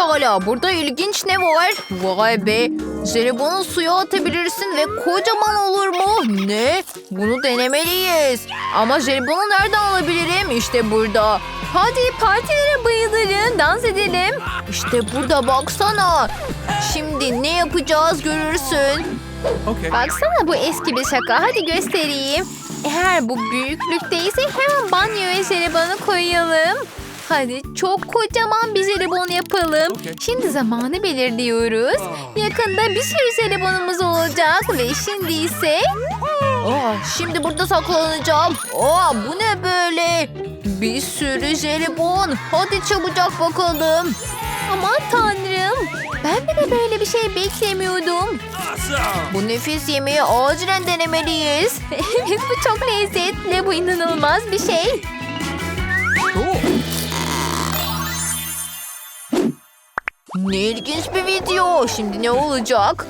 Pekala burada ilginç ne var? Vay be. Jelibonu suya atabilirsin ve kocaman olur mu? Ne? Bunu denemeliyiz. Ama jelibonu nereden alabilirim? İşte burada. Hadi partilere bayılırım. Dans edelim. İşte burada baksana. Şimdi ne yapacağız görürsün. Okay. Baksana bu eski bir şaka. Hadi göstereyim. Eğer bu büyüklükteyse hemen banyoya jelibonu koyalım. Hadi çok kocaman bir jelibon yapalım. Okey. Şimdi zamanı belirliyoruz. Yakında bir sürü jelibonumuz olacak ve şimdi ise... Aa, şimdi burada saklanacağım. Aa, bu ne böyle? Bir sürü jelibon. Hadi çabucak bakalım. Aman tanrım. Ben bile böyle bir şey beklemiyordum. Bu nefis yemeği acilen denemeliyiz. evet bu çok lezzetli. Bu inanılmaz bir şey. Ne ilginç bir video. Şimdi ne olacak?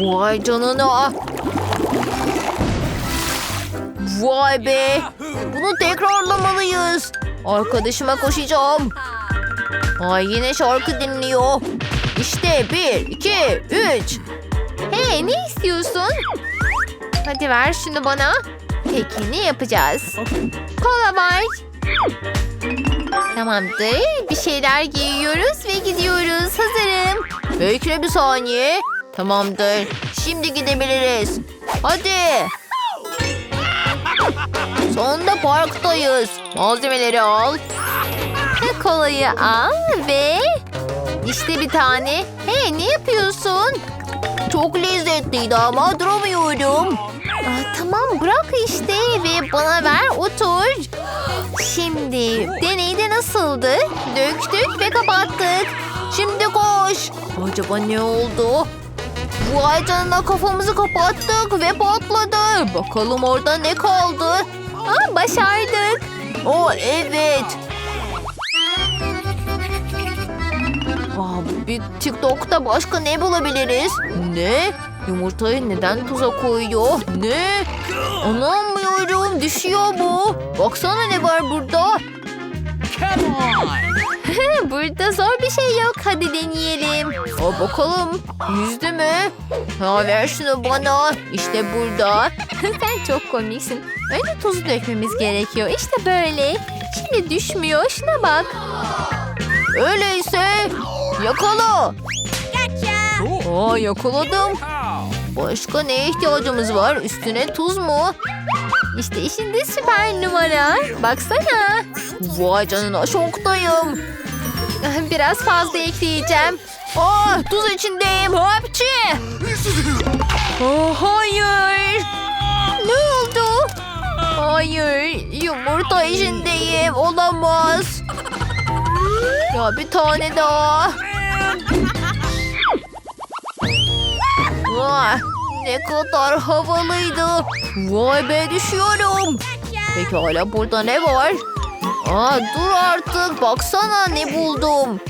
Vay canına. Vay be. Bunu tekrarlamalıyız. Arkadaşıma koşacağım. Ay yine şarkı dinliyor. İşte bir, iki, üç. Hey ne istiyorsun? Hadi ver şunu bana. Peki ne yapacağız? Kola var. Tamamdır. Bir şeyler giyiyoruz ve gidiyoruz. Hazırım. Bekle bir saniye. Tamamdır. Şimdi gidebiliriz. Hadi. Sonunda parktayız. Malzemeleri al. Kolayı al ve... işte bir tane. Hey ne yapıyorsun? Çok lezzetliydi ama duramıyorum. Aa, tamam bırak işte ve bana ver otur. Şimdi deneyde nasıldı? Döktük ve kapattık. Şimdi koş. Acaba ne oldu? Vay canına kafamızı kapattık ve patladı. Bakalım orada ne kaldı? Aa, başardık. O evet. Aa, bir TikTok'ta başka ne bulabiliriz? Ne? Yumurtayı neden tuza koyuyor? Ne? Anlamıyorum. Düşüyor bu. Baksana ne var burada. Come on. Burada zor bir şey yok. Hadi deneyelim. Aa, bakalım. Yüzdü mü? Ha, ver şunu bana. İşte burada. Sen çok komiksin. Önce tuzu dökmemiz gerekiyor. İşte böyle. Şimdi düşmüyor. Şuna bak. Öyleyse yakala. Cool. Aa yakaladım. Başka neye ihtiyacımız var? Üstüne tuz mu? İşte şimdi süper numara. Baksana. Vay canına şoktayım. Biraz fazla ekleyeceğim. Aa tuz içindeyim. Hapçı. Oh, hayır. Ne oldu? Hayır. Yumurta içindeyim. Olamaz. Ya bir tane daha. Vay, ne kadar havalıydı. Vay be düşüyorum. Peki hala burada ne var? Aa, dur artık baksana ne buldum.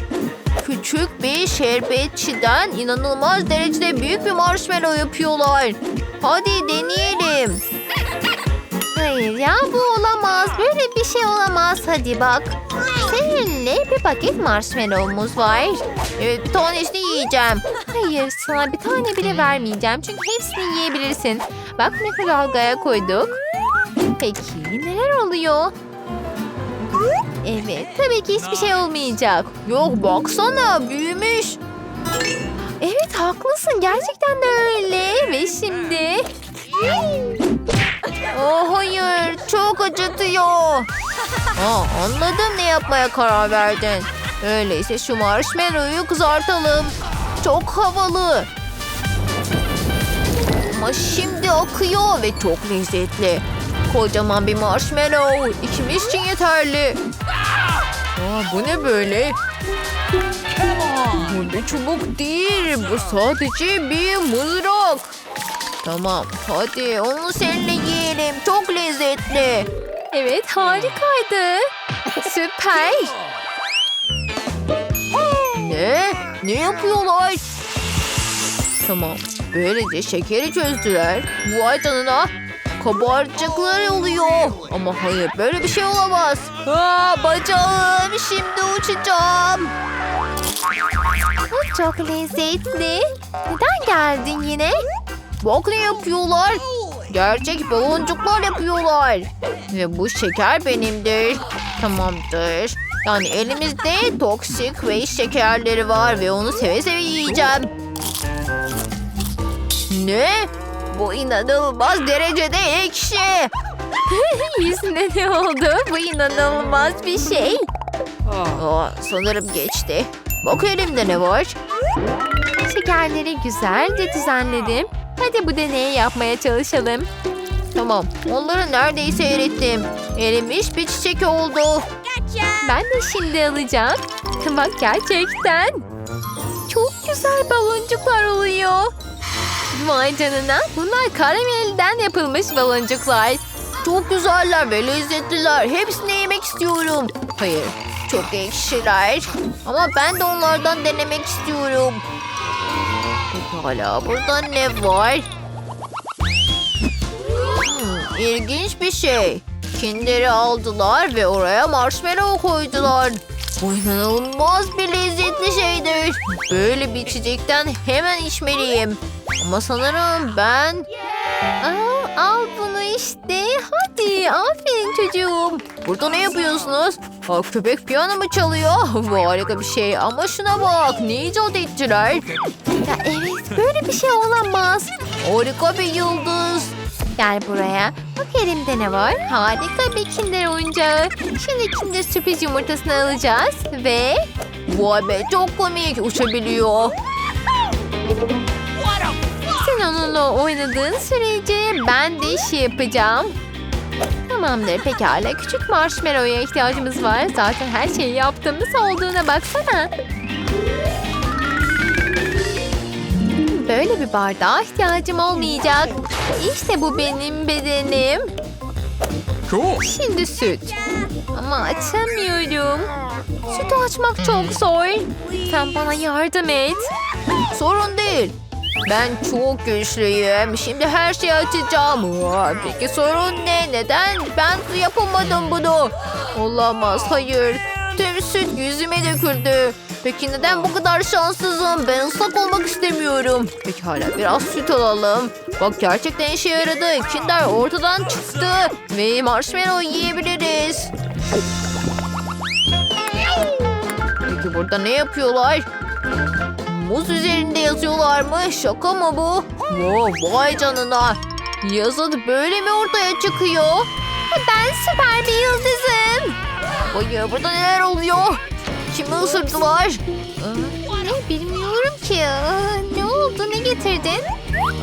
Küçük bir şerbetçiden inanılmaz derecede büyük bir marshmallow yapıyorlar. Hadi deneyelim. Hayır ya bu olamaz. Böyle bir şey olamaz. Hadi bak. Seninle bir paket marshmallow'umuz var. Evet bir tanesini yiyeceğim. Hayır sana bir tane bile vermeyeceğim. Çünkü hepsini yiyebilirsin. Bak mikrodalgaya koyduk. Peki neler oluyor? Evet tabii ki hiçbir şey olmayacak. Yok baksana büyümüş. Evet haklısın gerçekten de öyle. Ve şimdi... Oh hayır çok acıtıyor. Aa, anladım ne yapmaya karar verdin. Öyleyse şu marshmallow'u kızartalım. Çok havalı. Ama şimdi akıyor ve çok lezzetli. Kocaman bir marshmallow. İkimiz için yeterli. Aa, bu ne böyle? Bu bir çubuk değil. Bu sadece bir mızrak. Tamam hadi onu seninle yiyelim. Çok lezzetli. Evet harikaydı. Süper. Ne? Ne yapıyorlar? Tamam. Böylece şekeri çözdüler. Vay canına. Kabarcıklar oluyor. Ama hayır böyle bir şey olamaz. Aa, bacağım şimdi uçacağım. Bu çok lezzetli. Neden geldin yine? Bak ne yapıyorlar. Gerçek baloncuklar yapıyorlar. Ve bu şeker benimdir. Tamamdır. Yani elimizde toksik ve şekerleri var ve onu seve seve yiyeceğim. Ne? Bu inanılmaz derecede ekşi. Yüzüne ne oldu? Bu inanılmaz bir şey. Aa, sanırım geçti. Bak elimde ne var? Şekerleri güzelce düzenledim. Hadi bu deneyi yapmaya çalışalım. Tamam. Onları neredeyse erittim. Erimiş bir çiçek oldu. Ben de şimdi alacağım. Bak gerçekten. Çok güzel baloncuklar oluyor. Vay canına. Bunlar karamelden yapılmış baloncuklar. Çok güzeller ve lezzetliler. Hepsini yemek istiyorum. Hayır, çok ekşiler. Ama ben de onlardan denemek istiyorum. Pekala, burada ne var? Hmm, ilginç bir şey. Kinder'i aldılar ve oraya marshmallow koydular. Bu inanılmaz bir lezzetli şeydir. Böyle bir içecekten hemen içmeliyim. Ama sanırım ben Aa, al bunu işte. Hadi aferin çocuğum. Burada ne yapıyorsunuz? Aa, köpek piyano mu çalıyor? Bu harika bir şey ama şuna bak. Ne icat ettiler? Ya evet böyle bir şey olamaz. Harika bir yıldız. Gel buraya. Bak elimde ne var? Harika bir kinder oyuncağı. Şimdi kinder sürpriz yumurtasını alacağız ve... Vay be çok komik uçabiliyor. Sen onunla oynadığın sürece ben de işi yapacağım. Tamamdır pekala. Küçük marshmallow'a ihtiyacımız var. Zaten her şeyi yaptığımız olduğuna baksana. Böyle bir bardağa ihtiyacım olmayacak. İşte bu benim bedenim. Cool. Şimdi süt. Ama açamıyorum. Sütü açmak çok zor. Sen bana yardım et. Sorun değil. Ben çok güçlüyüm. Şimdi her şeyi açacağım. Peki sorun ne? Neden ben yapamadım bunu? Olamaz. Hayır. Tüm süt yüzüme döküldü. Peki neden bu kadar şanssızım? Ben ıslak olmak istemiyorum. Peki hala biraz süt alalım. Bak gerçekten işe yaradı. Kinder ortadan çıktı. Ve marshmallow yiyebiliriz. Peki burada ne yapıyorlar? Muz üzerinde yazıyorlar mı? Şaka mı bu? Wow, vay canına. Yazı böyle mi ortaya çıkıyor? Ben süper bir yıldızım. Hayır burada neler oluyor? Kimi ısırdılar? Ne bilmiyorum ki. Aa, Ne oldu? Ne getirdin?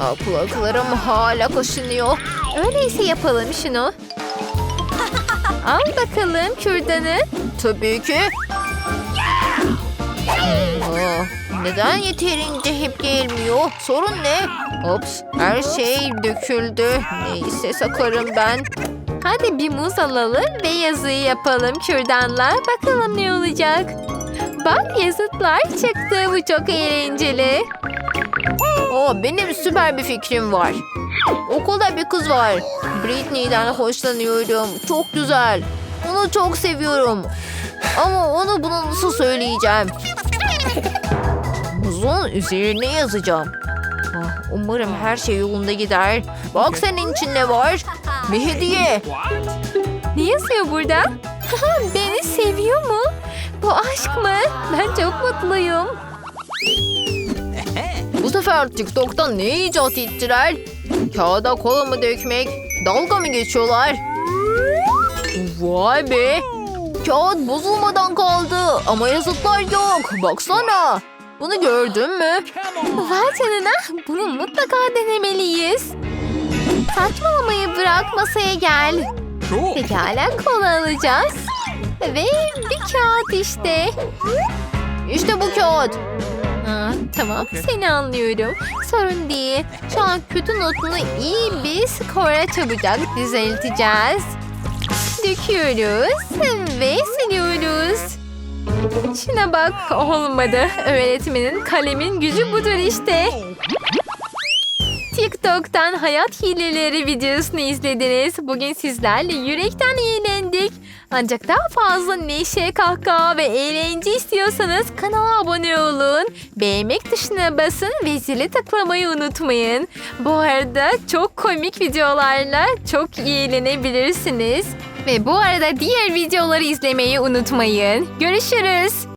Aa, kulaklarım hala kaşınıyor. Öyleyse yapalım şunu. Al bakalım kürdanı. Tabii ki. Aa, neden yeterince hep gelmiyor? Sorun ne? Ops her şey döküldü. Neyse sakarım ben. Hadi bir muz alalım ve yazıyı yapalım kürdanla. Bakalım ne olacak. Bak yazıtlar çıktı. Bu çok eğlenceli. Aa, benim süper bir fikrim var. Okulda bir kız var. Britney'den hoşlanıyorum. Çok güzel. Onu çok seviyorum. Ama onu bunu nasıl söyleyeceğim? Muzun üzerine yazacağım. Ah, umarım her şey yolunda gider. Bak senin için ne var? Bir hediye. Ne yazıyor burada? Beni seviyor mu? Bu aşk mı? Ben çok mutluyum. Bu sefer TikTok'tan ne icat ettiler? Kağıda kola mı dökmek? Dalga mı geçiyorlar? Vay be! Kağıt bozulmadan kaldı ama yazıtlar yok. Baksana. Bunu gördün mü? Vay canına. Bunu mutlaka denemeliyiz. Saçmalamayı bırak masaya gel. Pekala kola alacağız. Ve bir kağıt işte. İşte bu kağıt. Ha, tamam seni anlıyorum. Sorun değil. Şu an kötü notunu iyi bir skora çabucak düzelteceğiz. Döküyoruz ve siliyoruz. Şuna bak olmadı. Öğretmenin kalemin gücü budur işte. TikTok'tan hayat hileleri videosunu izlediniz. Bugün sizlerle yürekten eğlendik. Ancak daha fazla neşe, kahkaha ve eğlence istiyorsanız kanala abone olun. Beğenmek tuşuna basın ve zile tıklamayı unutmayın. Bu arada çok komik videolarla çok eğlenebilirsiniz. Ve bu arada diğer videoları izlemeyi unutmayın. Görüşürüz.